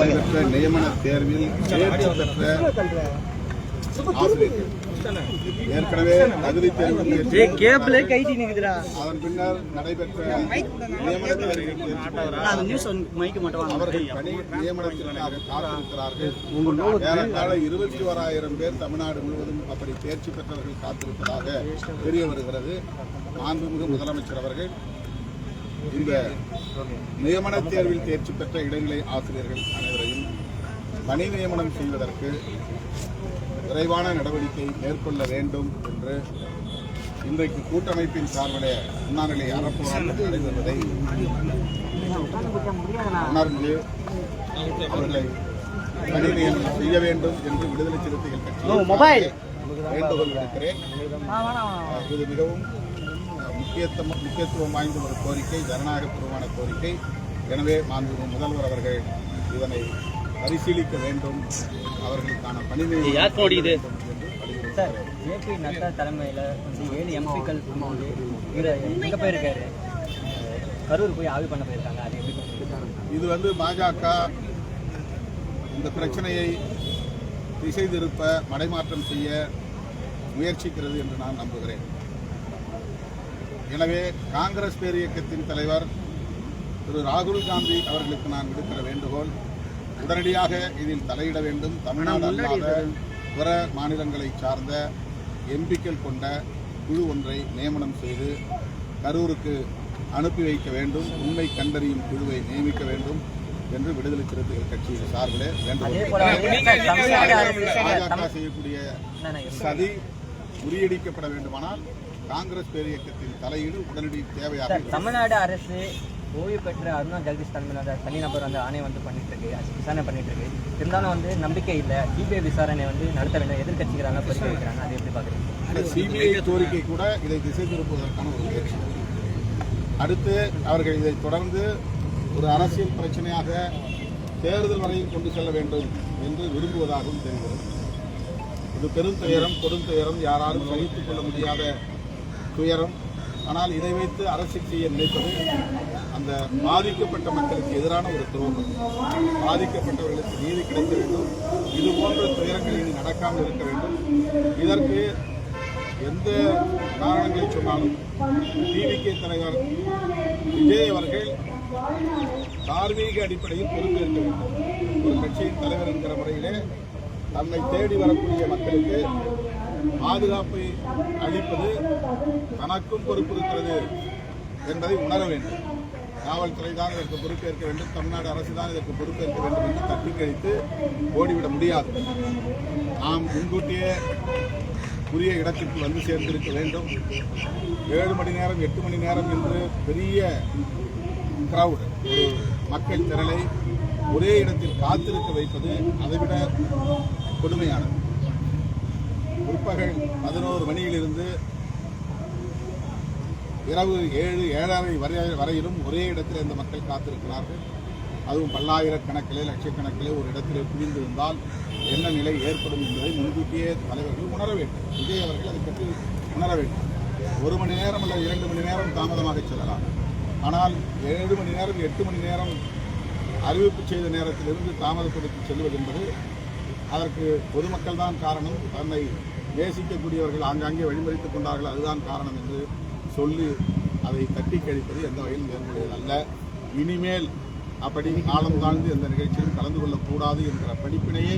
பெற்ற நியமன தேர்வில் தேர்ச்சி பெற்ற ஆசிரியர்கள். ஏற்கனவே தகுதி தேர்வு அதன் பின்னர் நடைபெற்ற நியமன தேர்வில் அவர்கள் பணி நியமனத்திற்காக காத்திருக்கிறார்கள். ஏறத்தாழ இருபத்தி ஓராயிரம் பேர் தமிழ்நாடு முழுவதும் அப்படி தேர்ச்சி பெற்றவர்கள் காத்திருப்பதாக தெரிய வருகிறது. மாண்புமிகு முதலமைச்சர் அவர்கள் இந்த நியமன தேர்வில் தேர்ச்சி பெற்ற இடைநிலை ஆசிரியர்கள் அனைவரையும் பணி நியமனம் செய்வதற்கு விரைவான நடவடிக்கை மேற்கொள்ள வேண்டும் என்று இன்றைக்கு கூட்டமைப்பின் சார்பிலே உண்ணாநிலை அறப்போராட்டம் நடைபெறுவதை உணர்ந்து அவர்களை பணி நியமனம் செய்ய வேண்டும் என்று விடுதலை சிறுத்தைகள் கட்சி. வேண்டுகோள் விடுக்கிறேன் இது மிகவும் முக்கியத்துவம் முக்கியத்துவம் வாய்ந்த ஒரு கோரிக்கை ஜனநாயகபூர்வமான கோரிக்கை எனவே மாண்பு முதல்வர் அவர்கள் இதனை பரிசீலிக்க வேண்டும் அவர்களுக்கான பணி நியமனம் யார் போடிக்குது? செய்ய வேண்டும் என்று வலியுறுத்துகிறேன். சார் ஜேபி நட்டா தலைமையில் வந்து ஏழு எம்பிக்கள் வந்து இவர் எங்கே போயிருக்காரு கரூர் போய் ஆய்வு பண்ண போயிருக்காங்க அது எப்படி? இது வந்து பாஜக இந்த பிரச்சனையை திசை திருப்ப மடைமாற்றம் செய்ய முயற்சிக்கிறது என்று நான் நம்புகிறேன் எனவே காங்கிரஸ் பேரியக்கத்தின் தலைவர் திரு ராகுல் காந்தி அவர்களுக்கு நான் விடுக்கிற வேண்டுகோள் உடனடியாக இதில் தலையிட வேண்டும். தமிழ்நாடு அல்லாத பிற மாநிலங்களை சார்ந்த எம்பிக்கள் கொண்ட குழு ஒன்றை நியமனம் செய்து கரூருக்கு அனுப்பி வைக்க வேண்டும். உண்மை கண்டறியும் குழுவை நியமிக்க வேண்டும் என்று விடுதலை சிறுத்தைகள் கட்சியின் சார்பிலே சார், பாஜக செய்யக்கூடிய சதி முறியடிக்கப்பட வேண்டுமானால் காங்கிரஸ் பேரியக்கத்தின் தலையீடு உடனடி தேவையாக. தமிழ்நாடு அரசு ஓய்வு பெற்ற அருணா ஜெகதீஷ் தலைமையில் அந்த தனிநபர் வந்து ஆணையம் வந்து பண்ணிட்டு இருக்கு விசாரணை பண்ணிட்டு இருக்கு இருந்தாலும் வந்து நம்பிக்கை இல்லை. சிபிஐ விசாரணை வந்து நடத்த வேண்டும். எதிர்கட்சிகளாக கோரிக்கை வைக்கிறாங்க. அதை எப்படி பார்க்குறீங்க? சிபிஐ கோரிக்கை கூட இதை திசை திருப்புவதற்கான ஒரு முயற்சி. அடுத்து அவர்கள் இதை தொடர்ந்து ஒரு அரசியல் பிரச்சனையாக தேர்தல் வரையில் கொண்டு செல்ல வேண்டும் என்று விரும்புவதாகவும் தெரிகிறது. இது பெருந்துயரம் கொடுந்துயரம் யாராலும் சகித்துக் கொள்ள முடியாத துயரம். ஆனால் இதை வைத்து அரசியல் செய்ய நினைப்பது அந்த பாதிக்கப்பட்ட மக்களுக்கு எதிரான ஒரு துரோகம். பாதிக்கப்பட்டவர்களுக்கு நீதி கிடைக்க வேண்டும். இது போன்ற துயரங்கள் இனி நடக்காமல் இருக்க வேண்டும். இதற்கு எந்த காரணங்களை சொன்னாலும் டிவிகே தலைவர் விஜய் அவர்கள் தார்மீக அடிப்படையில் பொறுப்பேற்க வேண்டும். ஒரு கட்சியின் தலைவர் என்கிற முறையிலே தன்னை தேடி வரக்கூடிய மக்களுக்கு பாதுகாப்பை அளிப்பது தனக்கும் பொறுப்பு இருக்கிறது என்பதை உணர வேண்டும். காவல்துறை தான் இதற்கு பொறுப்பேற்க வேண்டும். தமிழ்நாடு அரசு தான் இதற்கு பொறுப்பேற்க வேண்டும் என்று தட்டி கழித்து ஓடிவிட முடியாது. நாம் முன்கூட்டியே உரிய இடத்திற்கு வந்து சேர்ந்திருக்க வேண்டும். ஏழு மணி நேரம் எட்டு மணி நேரம் என்று பெரிய கிரவுட் ஒரு மக்கள் திரளை ஒரே இடத்தில் காத்திருக்க வைப்பது அதைவிட கொடுமையானது. பிற்பகல் பதினோரு மணியிலிருந்து இரவு ஏழு ஏழரை வரை வரையிலும் ஒரே இடத்தில் இந்த மக்கள் காத்திருக்கிறார்கள். அதுவும் பல்லாயிரக்கணக்கிலே லட்சக்கணக்கிலே ஒரு இடத்திலே குவிந்திருந்தால் என்ன நிலை ஏற்படும் என்பதை முன்கூட்டியே தலைவர்கள் உணர வேண்டும். விஜய் அவர்கள் அதை பற்றி உணர வேண்டும். ஒரு மணி நேரம் அல்லது இரண்டு மணி நேரம் தாமதமாக செல்லலாம். ஆனால் ஏழு மணி நேரம் எட்டு மணி நேரம் அறிவிப்பு செய்த நேரத்திலிருந்து தாமதப்படுத்தி செல்வது என்பது அதற்கு பொதுமக்கள் தான் காரணம். தன்னை நேசிக்கக்கூடியவர்கள் ஆங்காங்கே வழிமறித்துக் கொண்டார்கள். அதுதான் காரணம் என்று சொல்லி அதை தட்டி கழிப்பது எந்த வகையில் நேர்முடையது அல்ல இனிமேல் அப்படி காலம் தாழ்ந்து எந்த நிகழ்ச்சியிலும் கலந்து கொள்ளக்கூடாது என்கிற படிப்பினையை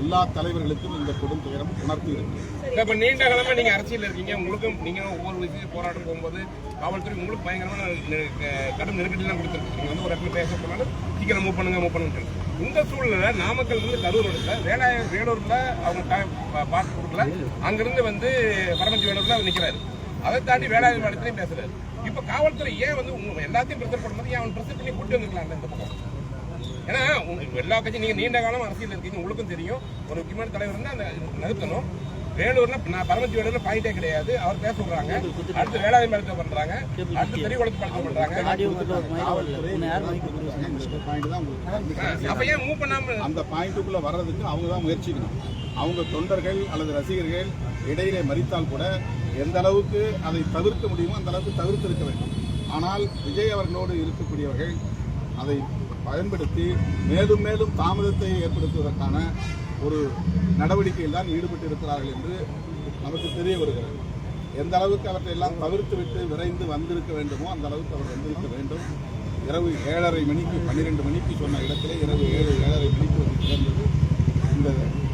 எல்லா தலைவர்களுக்கும் இந்த கொடுந்துயரம் உணர்த்தி இருக்கிறது இப்ப நீண்ட காலமா நீங்க அரசியல் இருக்கீங்க. உங்களுக்கும் நீங்க ஒவ்வொரு விஷயம் போராட்டம் போகும்போது காவல்துறை உங்களுக்கு பயங்கரமான நெ- க- கடும் நெருக்கடி எல்லாம் கொடுத்துருக்கு நீங்க வந்து ஒரு இடத்துல பேச போனாலும் சீக்கிரம் மூவ் பண்ணுங்க மூவ் பண்ணுங்க இந்த சூழ்நிலை நாமக்கல் இருந்து கரூர் எடுக்கல வேலாய வேலூர்ல அவங்க பாஸ் கொடுக்கல. அங்கிருந்து வந்து பரமஞ்சி வேலூர்ல அவர் நிக்கிறாரு. அதை தாண்டி வேலாயுத மாநிலத்திலையும் பேசுறாரு. இப்ப காவல்துறை ஏன் வந்து உங்க எல்லாத்தையும் பிரச்சனை பண்ணும்போது ஏன் அவன் பிரச்சனை பண்ணி கூட்டு வந்துருக்கலாம் இந்த பக்கம்? ஏன்னா எல்லா கட்சியும் நீங்க நீண்ட காலம் அரசியல் இருக்கீங்க உங்களுக்கும் தெரியும். ஒரு முக்கியமான தலைவர் வந்து அந்த நிறுத்தணும். வேலூர்ல நான் பரமத்தி வேலூர்ல பாயிண்டே கிடையாது. அவர் பேச சொல்றாங்க. அடுத்து வேளாண் மருத்துவ பண்றாங்க. அடுத்து பெரிய படத்தை பண்றாங்க. பாயிண்ட் தான் அப்ப ஏன் மூவ் பண்ணாம அந்த பாயிண்ட்டுக்குள்ள வர்றதுக்கு அவங்க தான் முயற்சிக்கணும். அவங்க தொண்டர்கள் அல்லது ரசிகர்கள் இடையிலே மறித்தால் கூட எந்த அளவுக்கு அதை தவிர்க்க முடியுமோ அந்த அளவுக்கு தவிர்த்திருக்க வேண்டும். ஆனால் விஜய் அவர்களோடு இருக்கக்கூடியவர்கள் அதை பயன்படுத்தி மேலும் மேலும் தாமதத்தை ஏற்படுத்துவதற்கான ஒரு நடவடிக்கையில் தான் ஈடுபட்டு இருக்கிறார்கள் என்று நமக்கு தெரிய வருகிறது. எந்த அளவுக்கு அவற்றை எல்லாம் விரைந்து வந்திருக்க வேண்டுமோ அந்த அளவுக்கு அவர் வந்திருக்க வேண்டும். இரவு ஏழரை மணிக்கு பன்னிரெண்டு மணிக்கு சொன்ன இடத்திலே இரவு ஏழு ஏழரை மணிக்கு வந்து சேர்ந்தது இந்த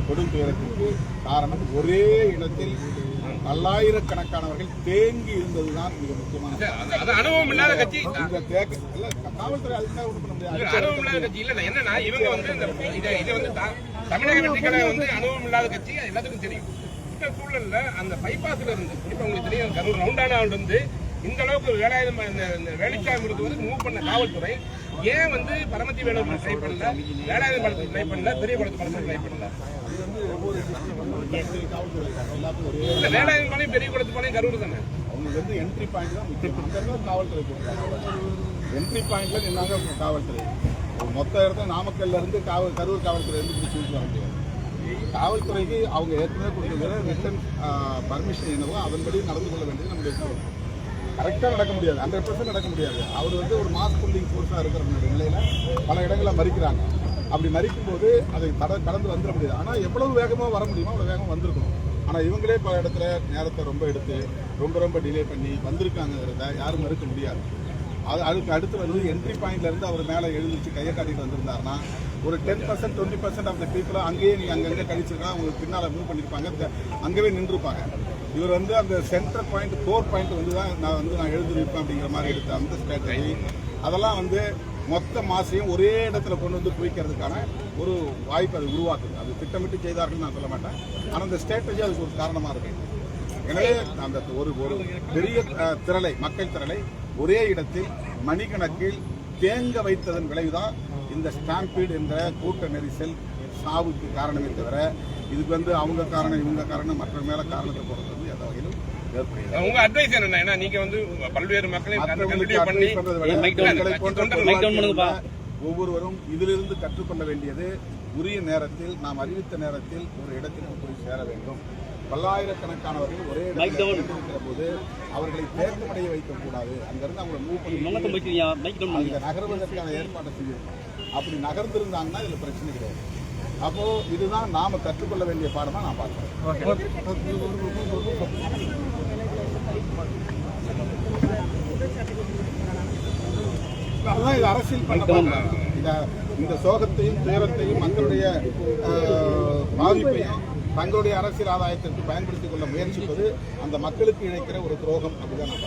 கொடும் துயரத்திற்கு காரணம் ஒரே இடத்தில் பல்லாயிரக்கணக்கானவர்கள் தேங்கி இருந்ததுதான் மிக முக்கியமான அனுபவம் இல்லாத கட்சி. இந்த தேக்க இல்ல காவல்துறை அதுக்காக ஒன்றும் பண்ண முடியாது. இல்ல, அனுபவம் இல்லாத கட்சி இல்ல என்னன்னா இவங்க வந்து இந்த இதை இதை வந்து தமிழக வெற்றி கழகம் வந்து அனுபவம் இல்லாத கட்சி எல்லாத்துக்கும் தெரியும். இந்த சூழல்ல அந்த பைபாஸ்ல இருந்து இப்ப உங்களுக்கு தெரியும் கரூர் ரவுண்டானாவில் இருந்து இந்த அளவுக்கு வேலாயுதம் இந்த வேலைக்காக வந்து மூவ் பண்ண காவல்துறை. ஏன் வந்து பரமத்தி வேலூர் ட்ரை பண்ணல? வேலாயுதம் படத்துக்கு ட்ரை பண்ணல? பெரிய குளத்து படத்துக்கு ட்ரை பண்ணல? இல்ல வேலாயுதம் பாளையம் பெரிய குளத்து பாளையம் கரூர் தானே? அவங்களுக்கு வந்து என்ட்ரி பாயிண்ட் தான் முக்கியம். அங்க இருந்து காவல்துறை போட்டாங்க என்ட்ரி பாயிண்ட்ல நின்னாங்க காவல்துறை. மொத்த இடத்துல நாமக்கல்ல இருந்து காவல் கரூர் காவல்துறை இருந்து பிடிச்சி வர முடியாது. காவல்துறைக்கு அவங்க ஏற்கனவே கொடுத்துருக்கிற ரிட்டன் பர்மிஷன் என்னவோ அதன்படி நடந்து கொள்ள வேண்டியது நம்முடைய கரெக்டாக நடக்க முடியாது. ஹண்ட்ரட் பர்சன்ட் நடக்க முடியாது. அவர் வந்து ஒரு மாஸ் புல்லிங் ஃபோர்ஸாக இருக்கிற நிலையில் பல இடங்களில் மறிக்கிறாங்க. அப்படி மறிக்கும் போது அதை கட கடந்து வந்துட முடியாது. ஆனால் எவ்வளவு வேகமாக வர முடியுமோ அவ்வளோ வேகமாக வந்திருக்கணும். ஆனால் இவங்களே பல இடத்துல நேரத்தை ரொம்ப எடுத்து ரொம்ப ரொம்ப டிலே பண்ணி வந்திருக்காங்கிறத யாரும் மறுக்க முடியாது. அது அதுக்கு அடுத்து வந்து என்ட்ரி பாயிண்ட்லேருந்து அவர் மேலே எழுந்துச்சு கையை காட்டிட்டு வந்திருந்தாருன்னா ஒரு ten percent twenty percent of the people அங்கேயே நீங்கள் அங்கங்கே கழிச்சிருக்கலாம் உங்களுக்கு பின்னால் மூவ் பண்ணியிருப்பாங்க அங்கேயே நின்றுருப்பாங்க. இவர் வந்து அந்த சென்டர் பாயிண்ட் கோர் பாயிண்ட் வந்து தான் நான் வந்து நான் எழுந்திருப்பேன் அப்படிங்கிற மாதிரி எடுத்த அந்த ஸ்ட்ராட்டஜி அதெல்லாம் வந்து மொத்த மாசையும் ஒரே இடத்துல கொண்டு வந்து குவிக்கிறதுக்கான ஒரு வாய்ப்பு அது உருவாக்குது. அது திட்டமிட்டு செய்தார்கள் நான் சொல்ல மாட்டேன். ஆனால் அந்த ஸ்ட்ராட்டஜி அதுக்கு ஒரு காரணமாக இருக்கு. எனவே அந்த ஒரு ஒரு பெரிய திரளை மக்கள் திரளை ஒரே இடத்தில் மணிக்கணக்கில் தேங்க வைத்ததன் விளைவுதான் இந்த ஸ்டாம்பீடு என்ற கூட்ட நெரிசல் சாவுக்கு காரணமே தவிர இதுக்கு வந்து அவங்க காரணம் இவங்க காரணம் மற்ற மேலே காரணத்தை போடுறது வந்து எந்த வகையிலும் உங்க அட்வைஸ் என்ன ஏன்னா நீங்க வந்து பல்வேறு மக்களை பண்ணி ஒவ்வொருவரும் இதிலிருந்து கற்றுக்கொள்ள வேண்டியது உரிய நேரத்தில் நாம் அறிவித்த நேரத்தில் ஒரு இடத்திற்கு போய் சேர வேண்டும். பல்லாயிரக்கணக்கானவர்கள் ஒரே மைக் இடத்தில் டவுன். இருக்கிற போது அவர்களை தேக்கமடைய வைக்க கூடாது அங்கிருந்து அவங்களை மூவ் முகத்தை பண்ணி நகர்வதற்கான ஏற்பாட்டை செஞ்சிருக்கோம் அப்படி நகர்ந்திருந்தாங்கன்னா இதுல பிரச்சனை கிடையாது. அப்போ இதுதான் நாம கற்றுக்கொள்ள வேண்டிய பாடமா நான் பார்க்கிறேன். அதான் இது அரசியல் பண்ண. இத இந்த சோகத்தையும் துயரத்தையும் மக்களுடைய பாதிப்பையும் தங்களுடைய அரசியல் ஆதாயத்திற்கு பயன்படுத்திக் கொள்ள முயற்சிப்பது அந்த மக்களுக்கு இழைக்கிற ஒரு துரோகம் அப்படிதான் நான்